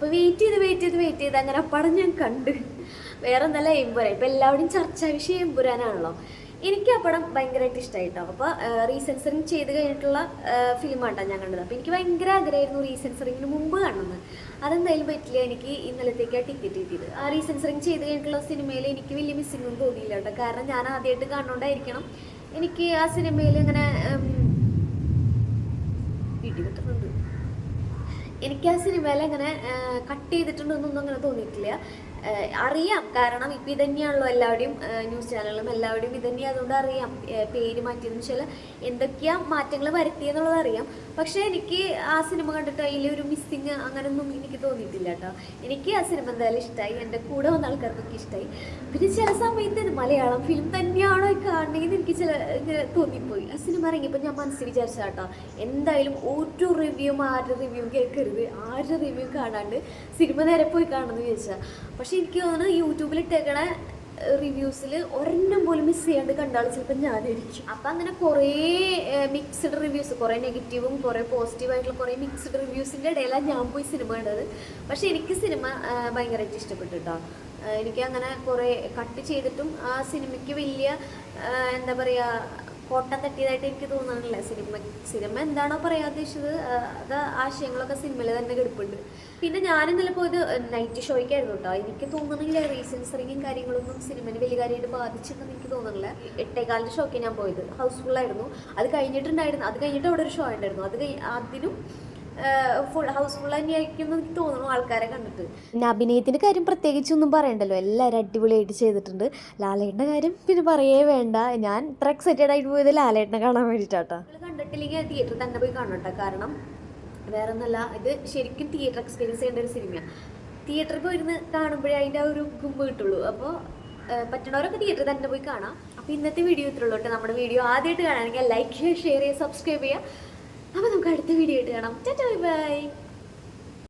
അപ്പോൾ വെയിറ്റ് ചെയ്ത് വെയിറ്റ് ചെയ്ത് വെയിറ്റ് ചെയ്ത് അങ്ങനെ പടം ഞാൻ കണ്ട്. വേറെ നല്ല എമ്പുരാൻ. ഇപ്പൊ എല്ലാവരുടെയും ചർച്ചാ വിഷയം എമ്പുരാനാണല്ലോ. എനിക്ക് ആ പടം ഭയങ്കരമായിട്ട് ഇഷ്ടമായിട്ടോ അപ്പോൾ റീസെൻസറിങ് ചെയ്ത് കഴിഞ്ഞിട്ടുള്ള ഫിലിമാട്ടോ ഞാൻ കണ്ടത്. അപ്പോൾ എനിക്ക് ഭയങ്കര ആഗ്രഹമായിരുന്നു റീസെൻസറിങ്ങിന് മുമ്പ് കാണുന്നത് അതെന്തായാലും പറ്റില്ല. എനിക്ക് ഇന്നലത്തേക്ക് ആ ടിക്കറ്റ് കിട്ടിയത്. ആ റീസെൻസറിങ് ചെയ്ത് കഴിഞ്ഞിട്ടുള്ള സിനിമയിൽ എനിക്ക് വലിയ മിസ്സിങ്ങും തോന്നിയില്ല കേട്ടോ. കാരണം ഞാൻ ആദ്യമായിട്ട് കാണുന്നുണ്ടായിരിക്കണം എനിക്ക് ആ സിനിമയിൽ ഇങ്ങനെ എനിക്ക് ആ സിനിമയിൽ അങ്ങനെ കട്ട് ചെയ്തിട്ടുണ്ടെന്നൊന്നും അങ്ങനെ തോന്നിയിട്ടില്ല. അറിയാം. കാരണം ഇപ്പം ഇതന്നെയാണല്ലോ എല്ലാവരുടെയും ന്യൂസ് ചാനലുകളും എല്ലാവരുടെയും ഇതന്നെ അതുകൊണ്ട് അറിയാം. പേര് മാറ്റിയതെന്ന് വെച്ചാൽ എന്തൊക്കെയാ മാറ്റങ്ങൾ വരുത്തിയെന്നുള്ളത് അറിയാം. പക്ഷേ എനിക്ക് ആ സിനിമ കണ്ടിട്ട് അതിലൊരു മിസ്സിങ് അങ്ങനൊന്നും എനിക്ക് തോന്നിയിട്ടില്ല കേട്ടോ. എനിക്ക് ആ സിനിമ എന്തായാലും ഇഷ്ടമായി എന്റെ കൂടെ വന്ന ആൾക്കാർക്കൊക്കെ ഇഷ്ടമായി പിന്നെ ചില സമയത്ത് മലയാളം ഫിലിം തന്നെയാണോ കാണണമെന്ന് എനിക്ക് ചില ഇങ്ങനെ തോന്നിപ്പോയി. ആ സിനിമ ഇറങ്ങിയപ്പോൾ ഞാൻ മനസ്സിൽ വിചാരിച്ച കേട്ടോ. എന്തായാലും ഒരു റിവ്യൂ ആരുടെ റിവ്യൂ കേൾക്കരുത്. ആരുടെ റിവ്യൂ കാണാണ്ട് സിനിമ നേരെ പോയി കാണണമെന്ന് വിചാരിച്ചാൽ പക്ഷെ എനിക്ക് തോന്നുന്നു യൂട്യൂബിൽ ഇട്ടേക്കണ റിവ്യൂസിൽ ഒരെണ്ണം പോലും മിസ് ചെയ്യാണ്ട് കണ്ടാൽ ചിലപ്പോൾ ഞാനായിരിക്കും. അപ്പം അങ്ങനെ കുറേ മിക്സ്ഡ് റിവ്യൂസ് കുറേ നെഗറ്റീവും കുറേ പോസിറ്റീവായിട്ടുള്ള കുറേ മിക്സ്ഡ് റിവ്യൂസിന്റെ ഇടയിലാണ് ഞാൻ പോയി സിനിമ കണ്ടത്. പക്ഷെ എനിക്ക് സിനിമ ഭയങ്കരമായിട്ട് ഇഷ്ടപ്പെട്ടു കേട്ടോ എനിക്ക് അങ്ങനെ കുറേ കട്ട് ചെയ്തിട്ടും ആ സിനിമയ്ക്ക് വലിയ എന്താ പറയുക കോട്ടം തട്ടിയതായിട്ട് എനിക്ക് തോന്നാറില്ല സിനിമ സിനിമ എന്താണോ പറയാൻ ഉദ്ദേശിച്ചത് അത് ആശയങ്ങളൊക്കെ സിനിമയിൽ തന്നെ കിടപ്പുണ്ട്. പിന്നെ ഞാൻ ഇന്നലെ ഇത് നൈറ്റ് ഷോയ്ക്കായിരുന്നു കേട്ടോ എനിക്ക് തോന്നുന്നില്ല റീസെൻസറിങ്ങും കാര്യങ്ങളൊന്നും സിനിമനെ വലിയ കാര്യമായിട്ട് ബാധിച്ചിട്ടുണ്ടെന്ന് എനിക്ക് തോന്നുന്നില്ല. എട്ടേകാലിന്റെ ഷോയ്ക്ക് ഞാൻ പോയത്. ഹൗസ്ഫുള്ളായിരുന്നു അത് കഴിഞ്ഞിട്ടുണ്ടായിരുന്നു. അത് കഴിഞ്ഞിട്ട് അവിടെ ഒരു ഷോ ഉണ്ടായിരുന്നു. അത് കഴിഞ്ഞ് അതിനും ഫുൾ ഹൗസ്ഫുൾ തന്നെയായിരിക്കും എന്ന് എനിക്ക് തോന്നുന്നു ആൾക്കാരെ കണ്ടിട്ട്. പിന്നെ അഭിനയത്തിന്റെ കാര്യം പ്രത്യേകിച്ച് ഒന്നും പറയണ്ടല്ലോ. എല്ലാവരും അടിപൊളിയായിട്ട് ചെയ്തിട്ടുണ്ട്. ലാലേട്ടന്റെ കാര്യം പിന്നെ പറയേ വേണ്ട. ഞാൻ ഇത്ര എക്സൈറ്റഡ് ആയിട്ട് പോയത് ലാലേട്ടനെ കാണാൻ വേണ്ടിയിട്ടാട്ടോ കണ്ടിട്ടില്ലെങ്കിൽ തിയേറ്ററിൽ തന്നെ പോയി കാണണം കാരണം വേറെ ഒന്നല്ല ഇത് ശരിക്കും തിയേറ്റർ എക്സ്പീരിയൻസ് ചെയ്യേണ്ട ഒരു സിനിമയാണ് തിയേറ്ററിൽ പോയിരുന്ന് കാണുമ്പോഴേ അതിന്റെ ആ ഒരു ഗുമ്പ് കിട്ടുള്ളൂ. അപ്പോൾ പറ്റണവരൊക്കെ തിയേറ്ററിൽ തന്നെ പോയി കാണാം. അപ്പോൾ ഇന്നത്തെ വീഡിയോ ഇത്രയുള്ളൂ കേട്ടോ നമ്മുടെ വീഡിയോ ആദ്യമായിട്ട് കാണാനെങ്കിൽ ലൈക്ക് ചെയ്യുക ഷെയർ ചെയ്യുക സബ്സ്ക്രൈബ് ചെയ്യുക. അപ്പോൾ നമുക്ക് അടുത്ത വീഡിയോ ആയിട്ട് കാണാം. ബൈ.